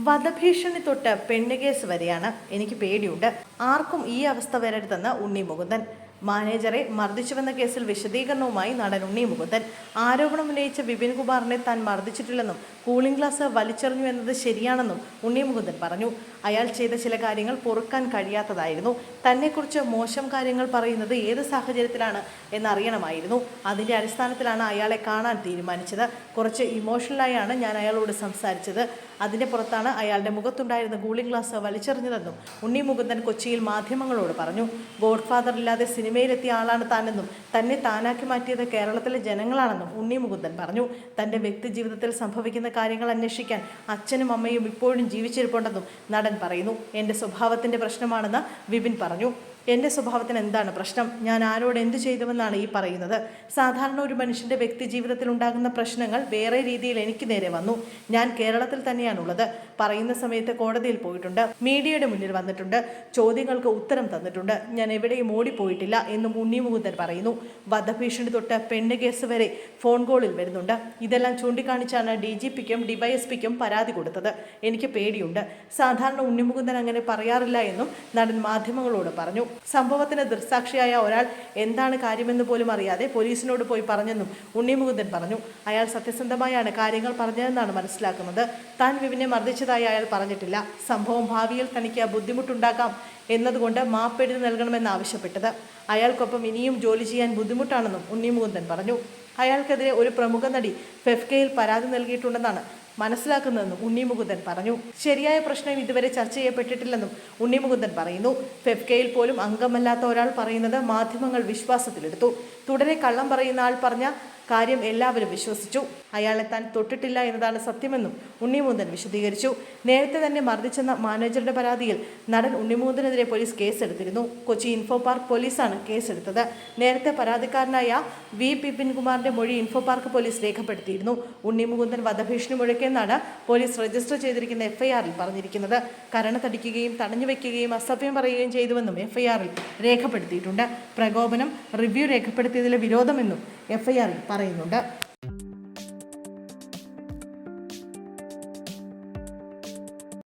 വധഭീഷണി തൊട്ട് പെണ്ണുകേസ് വരെയാണ്. എനിക്ക് പേടിയുണ്ട്. ആർക്കും ഈ അവസ്ഥ വരരുതെന്ന് ഉണ്ണി മുകുന്ദൻ. മാനേജറെ മർദ്ദിച്ചുവെന്ന കേസിൽ വിശദീകരണവുമായി നടൻ ഉണ്ണി മുകുന്ദൻ ആരോപണം ഉന്നയിച്ച വിപിൻ കുമാറിനെ താൻ മർദ്ദിച്ചിട്ടില്ലെന്നും കൂളിംഗ് ഗ്ലാസ് വലിച്ചെറിഞ്ഞു എന്നത് ശരിയാണെന്നും ഉണ്ണി മുകുന്ദൻ പറഞ്ഞു. അയാൾ ചെയ്ത ചില കാര്യങ്ങൾ പൊറുക്കാൻ കഴിയാത്തതായിരുന്നു. തന്നെക്കുറിച്ച് മോശം കാര്യങ്ങൾ പറയുന്നത് ഏത് സാഹചര്യത്തിലാണ് എന്നറിയണമായിരുന്നു. അതിന്റെ അടിസ്ഥാനത്തിലാണ് അയാളെ കാണാൻ തീരുമാനിച്ചത്. കുറച്ച് ഇമോഷണലായാണ് ഞാൻ അയാളോട് സംസാരിച്ചത്. അതിന്റെ പുറത്താണ് അയാളുടെ മുഖത്തുണ്ടായിരുന്ന കൂളിംഗ് ഗ്ലാസ് വലിച്ചെറിഞ്ഞതെന്നും ഉണ്ണി മുകുന്ദൻ കൊച്ചിയിൽ മാധ്യമങ്ങളോട് പറഞ്ഞു. ഗോഡ്ഫാദറില്ലാതെ ഇല്ലാതെ സിനിമയിലെത്തിയ ആളാണ് താനെന്നും തന്നെ താനാക്കി മാറ്റിയത് കേരളത്തിലെ ജനങ്ങളാണെന്നും ഉണ്ണി മുകുന്ദൻ പറഞ്ഞു. തന്റെ വ്യക്തി ജീവിതത്തിൽ സംഭവിക്കുന്ന കാര്യങ്ങൾ അന്വേഷിക്കാൻ അച്ഛനും അമ്മയും ഇപ്പോഴും ജീവിച്ചിരിപ്പുണ്ടെന്നും നടൻ പറയുന്നു. എന്റെ സ്വഭാവത്തിന്റെ പ്രശ്നമാണെന്ന് വിപിൻ പറഞ്ഞു. എന്റെ സ്വഭാവത്തിന് എന്താണ് പ്രശ്നം? ഞാൻ ആരോട് എന്ത് ചെയ്തുവെന്നാണ് ഈ പറയുന്നത്. സാധാരണ ഒരു മനുഷ്യന്റെ വ്യക്തി ജീവിതത്തിൽ ഉണ്ടാകുന്ന പ്രശ്നങ്ങൾ വേറെ രീതിയിൽ എനിക്ക് നേരെ വന്നു. ഞാൻ കേരളത്തിൽ തന്നെയാണുള്ളത്. പറയുന്ന സമയത്ത് കോടതിയിൽ പോയിട്ടുണ്ട്. മീഡിയയുടെ മുന്നിൽ വന്നിട്ടുണ്ട്. ചോദ്യങ്ങൾക്ക് ഉത്തരം തന്നിട്ടുണ്ട്. ഞാൻ എവിടെയും ഓടിപ്പോയിട്ടില്ല എന്നും ഉണ്ണി മുകുന്ദൻ പറയുന്നു. വധഭീഷണി തൊട്ട് പെണ്ണ് കേസ് വരെ ഫോൺ കോളിൽ വരുന്നുണ്ട്. ഇതെല്ലാം ചൂണ്ടിക്കാണിച്ചാണ് ഡി ജി പിക്കും ഡിവൈഎസ്പിക്കും പരാതി കൊടുത്തത്. എനിക്ക് പേടിയുണ്ട്. സാധാരണ ഉണ്ണിമുകുന്ദൻ അങ്ങനെ പറയാറില്ല എന്നും നടൻ മാധ്യമങ്ങളോട് പറഞ്ഞു. സംഭവത്തിന് ദൃക്സാക്ഷിയായ ഒരാൾ എന്താണ് കാര്യമെന്ന് പോലും അറിയാതെ പോലീസിനോട് പോയി പറഞ്ഞെന്നും ഉണ്ണിമുകുന്ദൻ പറഞ്ഞു. അയാൾ സത്യസന്ധമായാണ് കാര്യങ്ങൾ പറഞ്ഞതെന്നാണ് മനസ്സിലാക്കുന്നത്. താൻ വിവിനെ മർദ്ദിച്ചതായി അയാൾ പറഞ്ഞിട്ടില്ല. സംഭവം ഭാവിയിൽ തനിക്ക് ബുദ്ധിമുട്ടുണ്ടാക്കാം എന്നതുകൊണ്ട് മാപ്പെഴുതി നൽകണമെന്ന് ആവശ്യപ്പെട്ടത്. അയാൾക്കൊപ്പം ഇനിയും ജോലി ചെയ്യാൻ ബുദ്ധിമുട്ടാണെന്നും ഉണ്ണിമുകുന്ദൻ പറഞ്ഞു. അയാൾക്കെതിരെ ഒരു പ്രമുഖ നടി ഫെഫ്കയിൽ പരാതി നൽകിയിട്ടുണ്ടെന്നാണ് മനസ്സിലാക്കുന്നതെന്നും ഉണ്ണിമുകുന്ദൻ പറഞ്ഞു. ശരിയായ പ്രശ്നം ഇതുവരെ ചർച്ച ചെയ്യപ്പെട്ടിട്ടില്ലെന്നും ഉണ്ണിമുകുന്ദൻ പറയുന്നു. ഫെഫ്കയിൽ പോലും അംഗമല്ലാത്ത ഒരാൾ പറയുന്നത് മാധ്യമങ്ങൾ വിശ്വാസത്തിലെടുത്തു. തുടരെ കള്ളം പറയുന്ന ആൾ പറഞ്ഞ കാര്യം എല്ലാവരും വിശ്വസിച്ചു. അയാളെ താൻ തൊട്ടിട്ടില്ല എന്നതാണ് സത്യമെന്നും ഉണ്ണിമൂന്തൻ വിശദീകരിച്ചു. നേരത്തെ തന്നെ മർദ്ദിച്ചെന്ന മാനേജറുടെ പരാതിയിൽ നടൻ ഉണ്ണിമൂന്തനെതിരെ പോലീസ് കേസെടുത്തിരുന്നു. കൊച്ചി ഇൻഫോ പാർക്ക് പോലീസാണ് കേസെടുത്തത്. നേരത്തെ പരാതിക്കാരനായ വി. പിപിൻകുമാറിന്റെ മൊഴി ഇൻഫോ പാർക്ക് പോലീസ് രേഖപ്പെടുത്തിയിരുന്നു. ഉണ്ണിമുകുന്ദൻ വധഭീഷണി മുഴക്കെന്നാണ് പോലീസ് രജിസ്റ്റർ ചെയ്തിരിക്കുന്ന എഫ്ഐആറിൽ പറഞ്ഞിരിക്കുന്നത്. കരണത്തടിക്കുകയും തടഞ്ഞു വയ്ക്കുകയും അസഭ്യം പറയുകയും ചെയ്തുവെന്നും എഫ്ഐആറിൽ രേഖപ്പെടുത്തിയിട്ടുണ്ട്. പ്രകോപനം റിവ്യൂ രേഖപ്പെടുത്തിയതിലെ വിരോധമെന്നും എഫ്ഐആറിൽ പറയുന്നുണ്ട്.